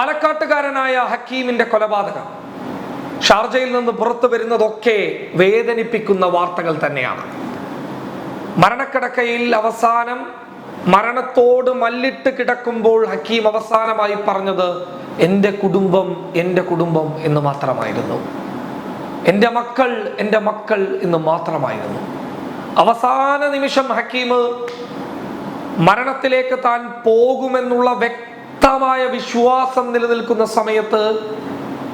പാലക്കാട്ടുകാരനായ ഹക്കീമിന്റെ കൊലപാതകം. ഷാർജയിൽ നിന്ന് പുറത്തു വരുന്നതൊക്കെ വേദനിപ്പിക്കുന്ന വാർത്തകൾ തന്നെയാണ്. മരണക്കിടക്കയിൽ അവസാനം മരണത്തോട് മല്ലിട്ട് കിടക്കുമ്പോൾ ഹക്കീം അവസാനമായി പറഞ്ഞത് എന്റെ കുടുംബം എന്റെ കുടുംബം എന്ന് മാത്രമായിരുന്നു. എന്റെ മക്കൾ എന്റെ മക്കൾ എന്ന് മാത്രമായിരുന്നു. അവസാന നിമിഷം ഹക്കീം മരണത്തിലേക്ക് താൻ പോകുമെന്നുള്ള വ്യക്തമായ വിശ്വാസം നിലനിൽക്കുന്ന സമയത്ത്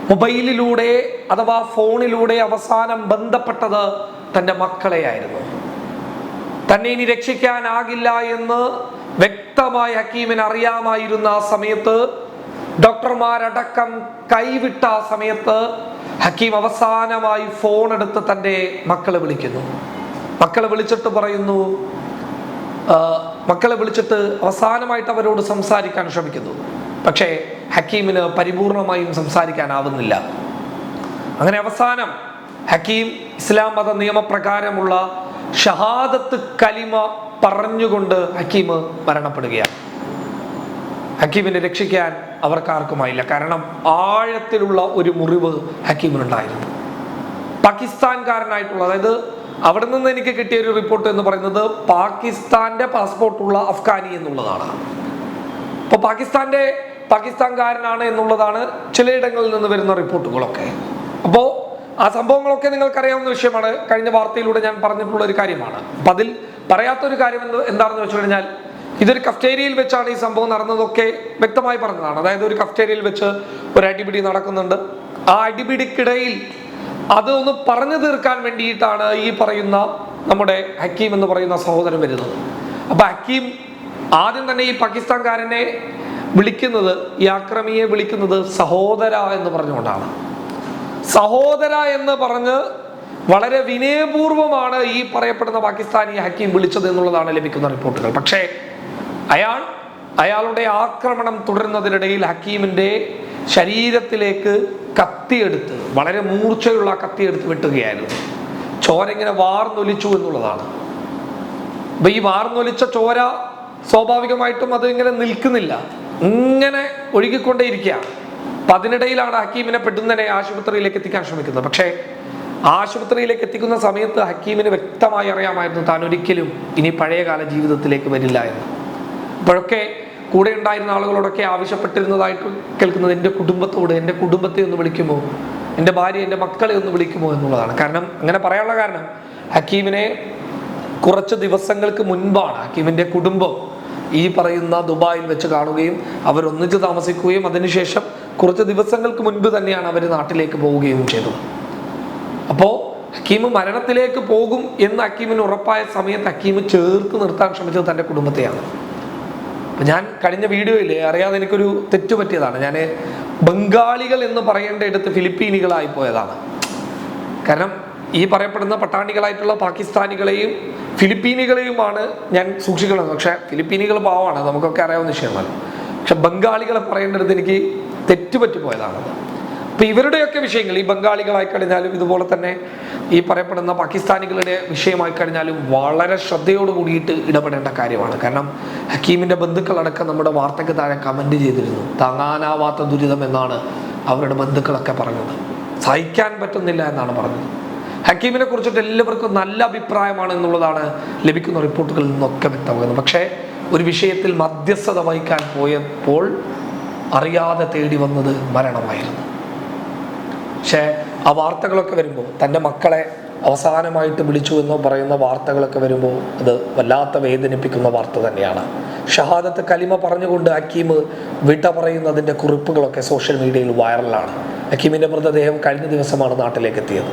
മൊബൈലിലൂടെ അഥവാ ഫോണിലൂടെ അവസാനം ബന്ധപ്പെട്ടത് തന്റെ മക്കളെയായിരുന്നു. തന്നെ ഇനി രക്ഷിക്കാനാകില്ല എന്ന് വ്യക്തമായി ഹക്കീമിന് അറിയാമായിരുന്ന ആ സമയത്ത് ഡോക്ടർമാരടക്കം കൈവിട്ട ആ സമയത്ത് ഹക്കീം അവസാനമായി ഫോൺ എടുത്ത് തന്റെ മക്കളെ വിളിക്കുന്നു. മക്കളെ വിളിച്ചിട്ട് പറയുന്നു മക്കളെ വിളിച്ചിട്ട് അവസാനമായിട്ട് അവരോട് സംസാരിക്കാൻ ശ്രമിക്കുന്നു. പക്ഷേ ഹക്കീമിന് പരിപൂർണമായും സംസാരിക്കാനാവുന്നില്ല. അങ്ങനെ അവസാനം ഹക്കീം ഇസ്ലാം മത നിയമപ്രകാരമുള്ള ഷഹാദത്ത് കലിമ പറഞ്ഞുകൊണ്ട് ഹക്കീം മരണപ്പെടുകയാണ്. ഹക്കീമിനെ രക്ഷിക്കാൻ അവർക്കാർക്കുമായില്ല. കാരണം ആഴത്തിലുള്ള ഒരു മുറിവ് ഹക്കീമിനുണ്ടായിരുന്നു. പാകിസ്ഥാൻകാരനായിട്ടുള്ള അതായത് അവിടെ നിന്ന് എനിക്ക് കിട്ടിയ ഒരു റിപ്പോർട്ട് എന്ന് പറയുന്നത് പാകിസ്ഥാന്റെ പാസ്പോർട്ടുള്ള അഫ്ഗാനി എന്നുള്ളതാണ്. അപ്പോൾ പാകിസ്ഥാന്റെ പാകിസ്ഥാൻകാരനാണ് എന്നുള്ളതാണ് ചിലയിടങ്ങളിൽ നിന്ന് വരുന്ന റിപ്പോർട്ടുകളൊക്കെ അപ്പോൾ ആ സംഭവങ്ങളൊക്കെ നിങ്ങൾക്കറിയാവുന്ന വിഷയമാണ്. കഴിഞ്ഞ വാർത്തയിലൂടെ ഞാൻ പറഞ്ഞിട്ടുള്ള ഒരു കാര്യമാണ്. അപ്പം അതിൽ പറയാത്തൊരു കാര്യം എന്ത് എന്താണെന്ന് വെച്ച് കഴിഞ്ഞാൽ ഇതൊരു കഫ്റ്റേരിയയിൽ വെച്ചാണ് ഈ സംഭവം നടന്നതൊക്കെ വ്യക്തമായി പറഞ്ഞതാണ്. അതായത് ഒരു കഫ്റ്റേരിയയിൽ വെച്ച് ഒരു അടിപിടി നടക്കുന്നുണ്ട്. ആ അടിപിടിക്കിടയിൽ അത് ഒന്ന് പറഞ്ഞു തീർക്കാൻ വേണ്ടിയിട്ടാണ് ഈ പറയുന്ന നമ്മുടെ ഹക്കീം എന്ന് പറയുന്ന സഹോദരൻ വരുന്നത്. അപ്പൊ ഹക്കീം ആദ്യം തന്നെ ഈ പാകിസ്ഥാൻകാരനെ വിളിക്കുന്നത് ഈ ആക്രമിയെ വിളിക്കുന്നത് സഹോദര എന്ന് പറഞ്ഞുകൊണ്ടാണ്. സഹോദര എന്ന് പറഞ്ഞ് വളരെ വിനയപൂർവമാണ് ഈ പറയപ്പെടുന്ന പാകിസ്ഥാനി ഹക്കീം വിളിച്ചത് എന്നുള്ളതാണ് ലഭിക്കുന്ന റിപ്പോർട്ടുകൾ. പക്ഷേ അയാൾ അയാളുടെ ആക്രമണം തുടരുന്നതിനിടയിൽ ഹക്കീമിന്റെ ശരീരത്തിലേക്ക് കത്തിയെടുത്ത് വളരെ മൂർച്ചയുള്ള ആ കത്തിയെടുത്ത് വെട്ടുകയായിരുന്നു. ചോര ഇങ്ങനെ വാർന്നൊലിച്ചു എന്നുള്ളതാണ്. അപ്പൊ ഈ വാർന്നൊലിച്ച ചോര സ്വാഭാവികമായിട്ടും അത് ഇങ്ങനെ നിൽക്കുന്നില്ല. ഇങ്ങനെ ഒഴുകിക്കൊണ്ടേയിരിക്കുകയാണ്. അപ്പൊ അതിനിടയിലാണ് ഹക്കീമിനെ പെട്ടെന്ന് ആശുപത്രിയിലേക്ക് എത്തിക്കാൻ ശ്രമിക്കുന്നത്. പക്ഷേ ആശുപത്രിയിലേക്ക് എത്തിക്കുന്ന സമയത്ത് ഹക്കീമിന് വ്യക്തമായി അറിയാമായിരുന്നു താൻ ഒരിക്കലും ഇനി പഴയകാല ജീവിതത്തിലേക്ക് വരില്ല എന്ന്. അപ്പോഴൊക്കെ കൂടെ ഉണ്ടായിരുന്ന ആളുകളോടൊക്കെ ആവശ്യപ്പെട്ടിരുന്നതായിട്ട് കേൾക്കുന്നത് എന്റെ കുടുംബത്തോട് എന്റെ കുടുംബത്തെ ഒന്ന് വിളിക്കുമോ? എന്റെ ഭാര്യ എന്റെ മക്കളെ ഒന്ന് വിളിക്കുമോ എന്നുള്ളതാണ്. കാരണം അങ്ങനെ പറയാനുള്ള കാരണം ഹക്കീമിനെ കുറച്ച് ദിവസങ്ങൾക്ക് മുൻപാണ് ഹക്കീമിന്റെ കുടുംബം ഈ പറയുന്ന ദുബായിൽ വെച്ച് കാണുകയും അവരൊന്നിച്ച് താമസിക്കുകയും അതിനുശേഷം കുറച്ച് ദിവസങ്ങൾക്ക് മുൻപ് തന്നെയാണ് അവർ നാട്ടിലേക്ക് പോവുകയും ചെയ്തത്. അപ്പോൾ ഹക്കീം മരണത്തിലേക്ക് പോകും എന്ന് ഹക്കീമിന് ഉറപ്പായ സമയത്ത് ഹക്കീം ചേർത്ത് നിർത്താൻ ശ്രമിച്ചത് തന്റെ കുടുംബത്തെയാണ്. ഞാൻ കഴിഞ്ഞ വീഡിയോയിൽ അറിയാതെ എനിക്കൊരു തെറ്റ് പറ്റിയതാണ്. ഞാൻ ബംഗാളികൾ എന്ന് പറയേണ്ടയിടത്ത് ഫിലിപ്പീനികളായി പോയതാണ്. കാരണം ഈ പറയപ്പെടുന്ന പട്ടാണികളായിട്ടുള്ള പാകിസ്ഥാനികളെയും ഫിലിപ്പീനികളെയുമാണ് ഞാൻ സൂക്ഷിക്കുന്നത്. പക്ഷെ ഫിലിപ്പീനികൾ പാവമാണ് നമുക്കൊക്കെ അറിയാവുന്ന വിഷയമാണ്. പക്ഷെ ബംഗാളികളെ പറയേണ്ടടുത്ത് എനിക്ക് തെറ്റുപറ്റി പോയതാണത് അപ്പൊ ഇവരുടെയൊക്കെ വിഷയങ്ങൾ ഈ ബംഗാളികളായി കഴിഞ്ഞാലും ഇതുപോലെ തന്നെ ഈ പറയപ്പെടുന്ന പാകിസ്ഥാനികളുടെ വിഷയമായി കഴിഞ്ഞാലും വളരെ ശ്രദ്ധയോട് കൂടിയിട്ട് ഇടപെടേണ്ട കാര്യമാണ്. കാരണം ഹക്കീമിന്റെ ബന്ധുക്കളടക്കം നമ്മുടെ വാർത്തയ്ക്ക് താഴെ കമന്റ് ചെയ്തിരുന്നു. താങ്ങാനാവാത്ത ദുരിതം എന്നാണ് അവരുടെ ബന്ധുക്കളൊക്കെ പറഞ്ഞത്. സഹിക്കാൻ പറ്റുന്നില്ല എന്നാണ് പറഞ്ഞത്. ഹക്കീമിനെ കുറിച്ചിട്ട് എല്ലാവർക്കും നല്ല അഭിപ്രായമാണ് എന്നുള്ളതാണ് ലഭിക്കുന്ന റിപ്പോർട്ടുകളിൽ നിന്നൊക്കെ വ്യക്തമാകുന്നത്. പക്ഷേ ഒരു വിഷയത്തിൽ മധ്യസ്ഥത വഹിക്കാൻ പോയപ്പോൾ അറിയാതെ തേടി വന്നത് മരണമായിരുന്നു. പക്ഷേ ആ വാർത്തകളൊക്കെ വരുമ്പോൾ തന്റെ മക്കളെ അവസാനമായിട്ട് വിളിച്ചു എന്ന് പറയുന്ന വാർത്തകളൊക്കെ വരുമ്പോൾ അത് വല്ലാത്ത വേദനിപ്പിക്കുന്ന വാർത്ത തന്നെയാണ്. ഷഹാദത്ത് കലിമ പറഞ്ഞുകൊണ്ട് അക്കീം വിട്ട പറയുന്നതിന്റെ കുറിപ്പുകളൊക്കെ സോഷ്യൽ മീഡിയയിൽ വൈറലാണ്. അക്കീമിന്റെ മൃതദേഹം കഴിഞ്ഞ ദിവസമാണ് നാട്ടിലേക്ക് എത്തിയത്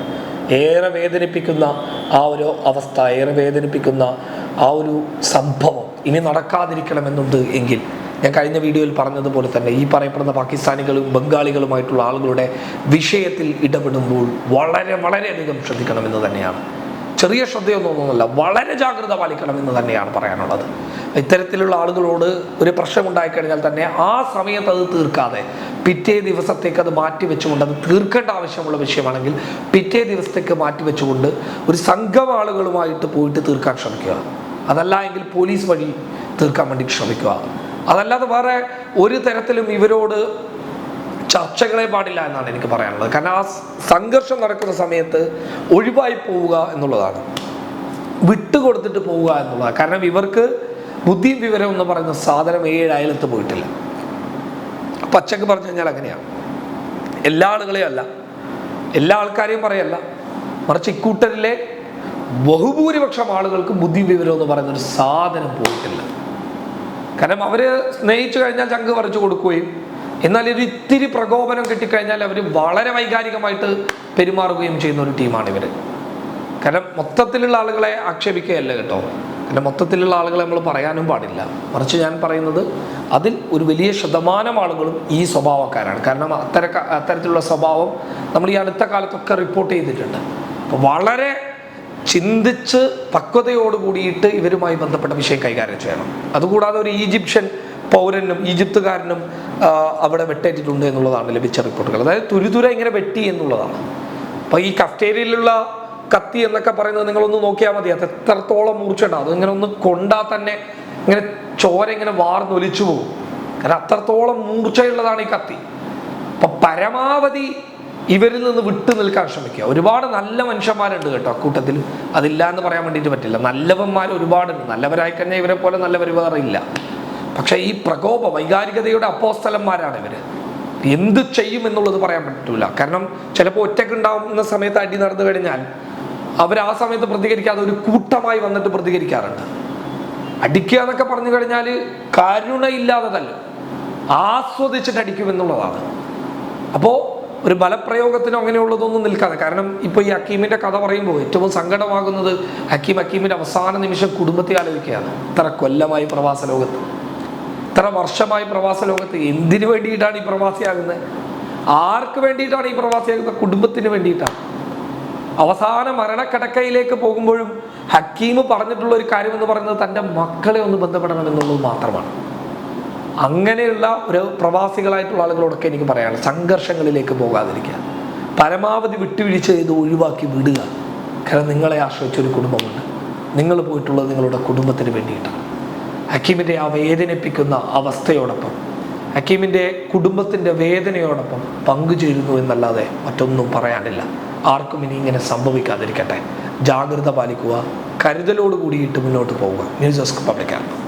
ഏറെ വേദനിപ്പിക്കുന്ന ആ ഒരു അവസ്ഥ ഏറെ വേദനിപ്പിക്കുന്ന ആ ഒരു സംഭവം ഇനി നടക്കാതിരിക്കണമെന്നുണ്ട് എങ്കിൽ ഞാൻ കഴിഞ്ഞ വീഡിയോയിൽ പറഞ്ഞതുപോലെ തന്നെ ഈ പറയപ്പെടുന്ന പാകിസ്ഥാനികളും ബംഗാളികളുമായിട്ടുള്ള ആളുകളുടെ വിഷയത്തിൽ ഇടപെടുമ്പോൾ വളരെ വളരെയധികം ശ്രദ്ധിക്കണമെന്ന് തന്നെയാണ്. ചെറിയ ശ്രദ്ധയൊന്നുമൊന്നുമല്ല വളരെ ജാഗ്രത പാലിക്കണമെന്ന് തന്നെയാണ് പറയാനുള്ളത്. ഇത്തരത്തിലുള്ള ആളുകളോട് ഒരു പ്രശ്നം ഉണ്ടായിക്കഴിഞ്ഞാൽ തന്നെ ആ സമയത്ത് അത് തീർക്കാതെ പിറ്റേ ദിവസത്തേക്ക് അത് മാറ്റി വെച്ചുകൊണ്ട് അത് തീർക്കേണ്ട ആവശ്യമുള്ള വിഷയമാണെങ്കിൽ പിറ്റേ ദിവസത്തേക്ക് മാറ്റി വെച്ചുകൊണ്ട് ഒരു സംഘം ആളുകളുമായിട്ട് പോയിട്ട് തീർക്കാൻ ശ്രമിക്കുക. അതല്ല എങ്കിൽ പോലീസ് വഴി തീർക്കാൻ വേണ്ടി ശ്രമിക്കുക. അതല്ലാതെ വേറെ ഒരു തരത്തിലും ഇവരോട് ചർച്ചകളെ പാടില്ല എന്നാണ് എനിക്ക് പറയാനുള്ളത്. കാരണം ആ സംഘർഷം നടക്കുന്ന സമയത്ത് ഒഴിവായി പോവുക എന്നുള്ളതാണ്. വിട്ടുകൊടുത്തിട്ട് പോവുക എന്നുള്ളതാണ്. കാരണം ഇവർക്ക് ബുദ്ധിയും വിവരം എന്ന് പറയുന്ന സാധനം ഏഴായാലത്ത് പോയിട്ടില്ല. പച്ചക്ക് പറഞ്ഞു കഴിഞ്ഞാൽ അങ്ങനെയാണ് എല്ലാ ആളുകളെയും അല്ല. എല്ലാ ആൾക്കാരെയും പറയല്ല. മറിച്ച് ഇക്കൂട്ടരിലെ ബഹുഭൂരിപക്ഷം ആളുകൾക്ക് ബുദ്ധിയും വിവരം എന്ന് പറയുന്ന ഒരു സാധനം പോയിട്ടില്ല. കാരണം അവർ സ്നേഹിച്ചു കഴിഞ്ഞാൽ ചങ്ക് പറിച്ചു കൊടുക്കുകയും എന്നാൽ ഒരു ഇത്തിരി പ്രകോപനം കിട്ടിക്കഴിഞ്ഞാൽ അവർ വളരെ വൈകാരികമായിട്ട് പെരുമാറുകയും ചെയ്യുന്ന ഒരു ടീമാണ് ഇവർ കാരണം മൊത്തത്തിലുള്ള ആളുകളെ ആക്ഷേപിക്കുകയല്ല കേട്ടോ. കാരണം മൊത്തത്തിലുള്ള ആളുകളെ നമ്മൾ പറയാനും പാടില്ല. മറിച്ച് ഞാൻ പറയുന്നത് അതിൽ ഒരു വലിയ ശതമാനം ആളുകളും ഈ സ്വഭാവക്കാരാണ്. കാരണം അത്തര അത്തരത്തിലുള്ള സ്വഭാവം നമ്മൾ ഈ അടുത്ത കാലത്തൊക്കെ റിപ്പോർട്ട് ചെയ്തിട്ടുണ്ട്. വളരെ ചിന്തിച്ച് പക്വതയോട് കൂടിയിട്ട് ഇവരുമായി ബന്ധപ്പെട്ട വിഷയം കൈകാര്യം ചെയ്യണം. അതുകൂടാതെ ഒരു ഈജിപ്ഷ്യൻ പൗരനും ഈജിപ്തുകാരനും അവിടെ വെട്ടേറ്റിട്ടുണ്ട് എന്നുള്ളതാണ് ലഭിച്ച റിപ്പോർട്ടുകൾ. അതായത് തുരുതുര ഇങ്ങനെ വെട്ടി എന്നുള്ളതാണ്. അപ്പൊ ഈ കഫ്റ്റേരിയയിലുള്ള കത്തി എന്നൊക്കെ പറയുന്നത് നിങ്ങളൊന്ന് നോക്കിയാൽ മതി. അത് എത്രത്തോളം മൂർച്ചയുണ്ട്. അത് ഇങ്ങനെ ഒന്ന് കൊണ്ടാ തന്നെ ഇങ്ങനെ ചോര ഇങ്ങനെ വാർന്നൊലിച്ചു പോകും. കാരണം അത്രത്തോളം മൂർച്ചയുള്ളതാണ് ഈ കത്തി. അപ്പൊ പരമാവധി ഇവരിൽ നിന്ന് വിട്ടു നിൽക്കാൻ ശ്രമിക്കുക. ഒരുപാട് നല്ല മനുഷ്യന്മാരുണ്ട് കേട്ടോ കൂട്ടത്തിൽ. അതില്ല എന്ന് പറയാൻ വേണ്ടിയിട്ട് പറ്റില്ല. നല്ലവന്മാർ ഒരുപാടുണ്ട്. നല്ലവരായി കഴിഞ്ഞാൽ ഇവരെ പോലെ നല്ലവർ വേറെ ഇല്ല. പക്ഷെ ഈ പ്രകോപ വൈകാരികതയുടെ അപ്പോസ്തലന്മാരാണ് ഇവർ എന്ത് ചെയ്യും എന്നുള്ളത് പറയാൻ പറ്റൂല. കാരണം ചിലപ്പോൾ ഒറ്റയ്ക്ക് ഉണ്ടാവുന്ന സമയത്ത് അടി നടന്നു കഴിഞ്ഞാൽ അവർ ആ സമയത്ത് പ്രതികരിക്കാതെ ഒരു കൂട്ടമായി വന്നിട്ട് പ്രതികരിക്കാറുണ്ട്. അടിക്കുക എന്നൊക്കെ പറഞ്ഞു കഴിഞ്ഞാൽ കരുണയില്ലാതെ തന്നെ ആസ്വദിച്ചിട്ട് അടിക്കും എന്നുള്ളതാണ്. അപ്പോൾ ഒരു ബലപ്രയോഗത്തിനോ അങ്ങനെയുള്ളതൊന്നും നിൽക്കാതെ. കാരണം ഇപ്പോൾ ഈ അക്കീമിന്റെ കഥ പറയുമ്പോൾ ഏറ്റവും സങ്കടമാകുന്നത് ഹക്കീം അക്കീമിന്റെ അവസാന നിമിഷം കുടുംബത്തെ ആലോചിക്കുകയാണ്. ഇത്ര കൊല്ലമായി പ്രവാസ ലോകത്ത്. ഇത്ര വർഷമായി പ്രവാസ ലോകത്ത് എന്തിനു വേണ്ടിയിട്ടാണ് ഈ പ്രവാസിയാകുന്നത്? ആർക്ക് വേണ്ടിയിട്ടാണ് ഈ പ്രവാസിയാകുന്നത്? കുടുംബത്തിന് വേണ്ടിയിട്ടാണ്. അവസാന മരണക്കിടക്കയിലേക്ക് പോകുമ്പോഴും ഹക്കീം പറഞ്ഞിട്ടുള്ള ഒരു കാര്യം എന്ന് പറയുന്നത് തന്റെ മക്കളെ ഒന്ന് ബന്ധപ്പെടണം എന്നുള്ളത് മാത്രമാണ്. അങ്ങനെയുള്ള ഒരു പ്രവാസികളായിട്ടുള്ള ആളുകളോടൊക്കെ എനിക്ക് പറയാനുള്ളത്. സംഘർഷങ്ങളിലേക്ക് പോകാതിരിക്കുക. പരമാവധി വിട്ടുവീഴ്ച ചെയ്ത് ഒഴിവാക്കി വിടുക. കാരണം നിങ്ങളെ ആശ്രയിച്ചൊരു കുടുംബമുണ്ട്. നിങ്ങൾ പോയിട്ടുള്ളത് നിങ്ങളുടെ കുടുംബത്തിന് വേണ്ടിയിട്ടാണ്. ഹക്കീമിന്റെ ആ വേദനിപ്പിക്കുന്ന അവസ്ഥയോടൊപ്പം ഹക്കീമിന്റെ കുടുംബത്തിന്റെ വേദനയോടൊപ്പം പങ്കുചേരുന്നു എന്നല്ലാതെ മറ്റൊന്നും പറയാനില്ല. ആർക്കും ഇനി ഇങ്ങനെ സംഭവിക്കാതിരിക്കട്ടെ. ജാഗ്രത പാലിക്കുക. കരുതലോട് കൂടിയിട്ട് മുന്നോട്ട് പോവുക. News desk പബ്ലിക്കാണ്